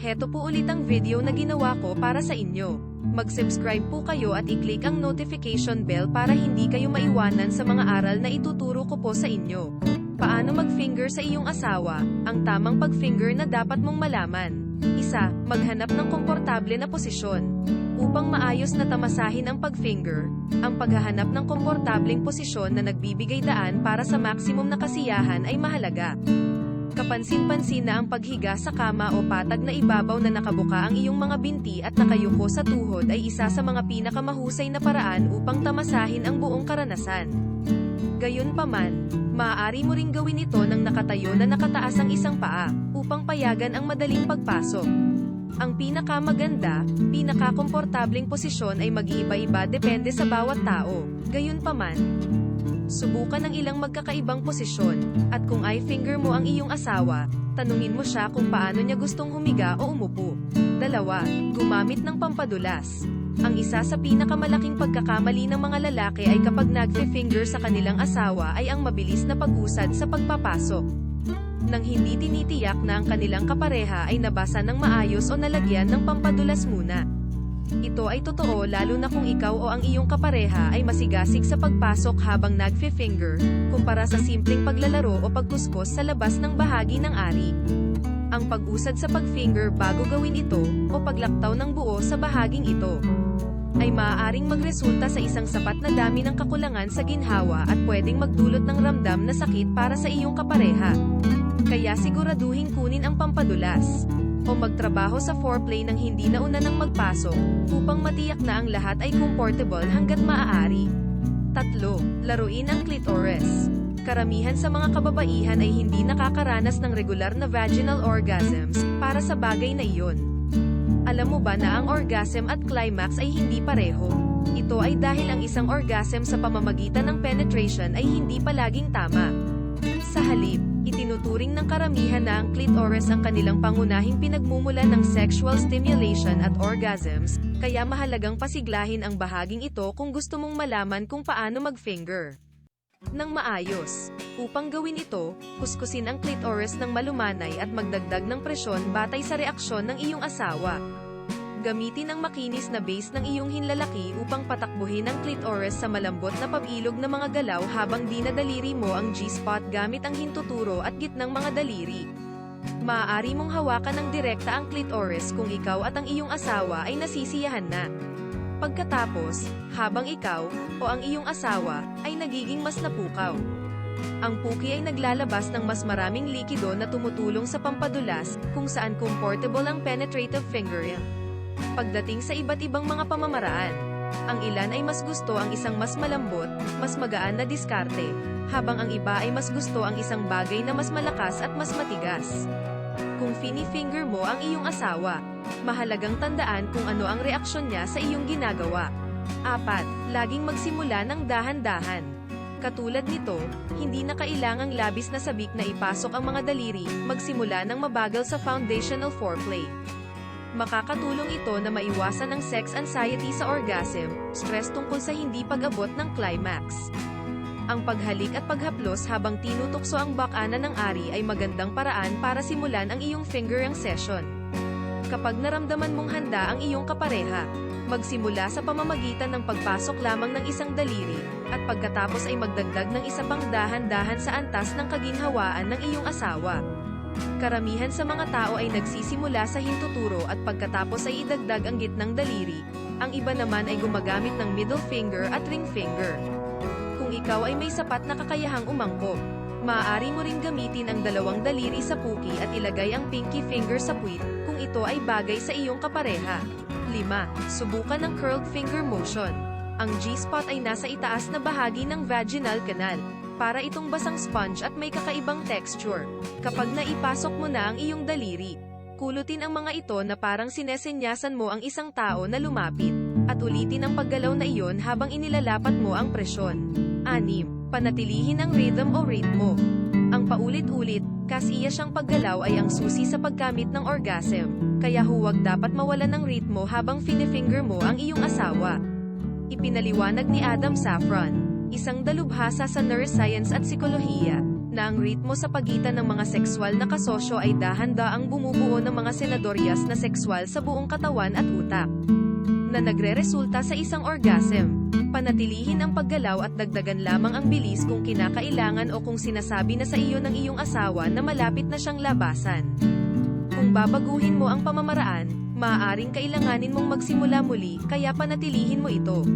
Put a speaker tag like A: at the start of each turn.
A: Heto po ulit ang video na ginawa ko para sa inyo. Mag-subscribe po kayo at i-click ang notification bell para hindi kayo maiwanan sa mga aral na ituturo ko po sa inyo. Paano mag-finger sa iyong asawa? Ang tamang pag-finger na dapat mong malaman. Isa, maghanap ng komportable na posisyon. Upang maayos na tamasahin ang pag-finger, ang paghahanap ng komportableng posisyon na nagbibigay daan para sa maximum na kasiyahan ay mahalaga. Kapansin-pansin na ang paghiga sa kama o patag na ibabaw na nakabuka ang iyong mga binti at nakayuko sa tuhod ay isa sa mga pinakamahusay na paraan upang tamasahin ang buong karanasan. Gayunpaman, maaari mo ring gawin ito ng nakatayo na nakataas ang isang paa, upang payagan ang madaling pagpasok. Ang pinakamaganda, pinakakomportableng posisyon ay mag-iiba-iba depende sa bawat tao. Gayunpaman, subukan ng ilang magkakaibang posisyon, at kung ay finger mo ang iyong asawa, tanungin mo siya kung paano niya gustong humiga o umupo. Dalawa, gumamit ng pampadulas. Ang isa sa pinakamalaking pagkakamali ng mga lalaki ay kapag nagfe-finger sa kanilang asawa ay ang mabilis na pag-usad sa pagpapasok. Nang hindi tinitiyak na ang kanilang kapareha ay nabasa ng maayos o nalagyan ng pampadulas muna. Ito ay totoo lalo na kung ikaw o ang iyong kapareha ay masigasig sa pagpasok habang nagfe-finger, kumpara sa simpleng paglalaro o pagkuskos sa labas ng bahagi ng ari. Ang pag-usad sa pag-finger bago gawin ito, o paglaktaw ng buo sa bahaging ito, ay maaaring magresulta sa isang sapat na dami ng kakulangan sa ginhawa at pwedeng magdulot ng ramdam na sakit para sa iyong kapareha. Kaya siguraduhin kunin ang pampadulas o magtrabaho sa foreplay ng hindi nauna ng magpasok upang matiyak na ang lahat ay comfortable hanggat maaari. Tatlo, laruin ang clitoris. Karamihan sa mga kababaihan ay hindi nakakaranas ng regular na vaginal orgasms para sa bagay na iyon. Alam mo ba na ang orgasm at climax ay hindi pareho? Ito ay dahil ang isang orgasm sa pamamagitan ng penetration ay hindi palaging tama. Sa halip, itinuturing ng karamihan na ang clitoris ang kanilang pangunahing pinagmumulan ng sexual stimulation at orgasms, kaya mahalagang pasiglahin ang bahaging ito kung gusto mong malaman kung paano mag-finger. Nang maayos. Upang gawin ito, kuskusin ang clitoris ng malumanay at magdagdag ng presyon batay sa reaksyon ng iyong asawa. Gamitin ang makinis na base ng iyong hinlalaki upang patakbuhin ang clitoris sa malambot na pabilog na mga galaw habang dinadaliri mo ang G-spot gamit ang hintuturo at gitnang mga daliri. Maaari mong hawakan ng direkta ang clitoris kung ikaw at ang iyong asawa ay nasisiyahan na. Pagkatapos, habang ikaw, o ang iyong asawa, ay nagiging mas napukaw. Ang puki ay naglalabas ng mas maraming likido na tumutulong sa pampadulas, kung saan comfortable ang penetrative fingering. Pagdating sa iba't ibang mga pamamaraan, ang ilan ay mas gusto ang isang mas malambot, mas magaan na diskarte, habang ang iba ay mas gusto ang isang bagay na mas malakas at mas matigas. Kung fini-finger mo ang iyong asawa, mahalagang tandaan kung ano ang reaksyon niya sa iyong ginagawa. Apat, laging magsimula ng dahan-dahan. Katulad nito, hindi na kailangang labis na sabik na ipasok ang mga daliri, magsimula ng mabagal sa foundational foreplay. Makakatulong ito na maiwasan ang sex anxiety sa orgasm, stress tungkol sa hindi pag-abot ng climax. Ang paghalik at paghaplos habang tinutukso ang bakana ng ari ay magandang paraan para simulan ang iyong fingering session. Kapag naramdaman mong handa ang iyong kapareha, magsimula sa pamamagitan ng pagpasok lamang ng isang daliri, at pagkatapos ay magdagdag ng isa pang dahan-dahan sa antas ng kaginhawaan ng iyong asawa. Karamihan sa mga tao ay nagsisimula sa hintuturo at pagkatapos ay idagdag ang gitnang daliri, ang iba naman ay gumagamit ng middle finger at ring finger. Kung ikaw ay may sapat na kakayahang umangkop, maaari mo ring gamitin ang dalawang daliri sa puki at ilagay ang pinky finger sa puwit, kung ito ay bagay sa iyong kapareha. 5. Subukan ang curled finger motion. Ang G-spot ay nasa itaas na bahagi ng vaginal canal, para itong basang sponge at may kakaibang texture. Kapag naipasok mo na ang iyong daliri, kulutin ang mga ito na parang sinesenyasan mo ang isang tao na lumapit, at ulitin ang paggalaw na iyon habang inilalapat mo ang presyon. 6. Panatilihin ang rhythm o ritmo. Ang paulit-ulit, kasiya siyang paggalaw ay ang susi sa pagkamit ng orgasm, kaya huwag dapat mawalan ng ritmo habang finifinger mo ang iyong asawa. Ipinaliwanag ni Adam Saffron, isang dalubhasa sa neuroscience at psikolohiya, na ang ritmo sa pagitan ng mga sexual na kasosyo ay dahan-daang bumubuo ng mga senadoryas na sexual sa buong katawan at utak na nagre-resulta sa isang orgasm. Panatilihin ang paggalaw at dagdagan lamang ang bilis kung kinakailangan o kung sinasabi na sa iyo ng iyong asawa na malapit na siyang labasan. Kung babaguhin mo ang pamamaraan, maaaring kailanganin mong magsimula muli, kaya panatilihin mo ito.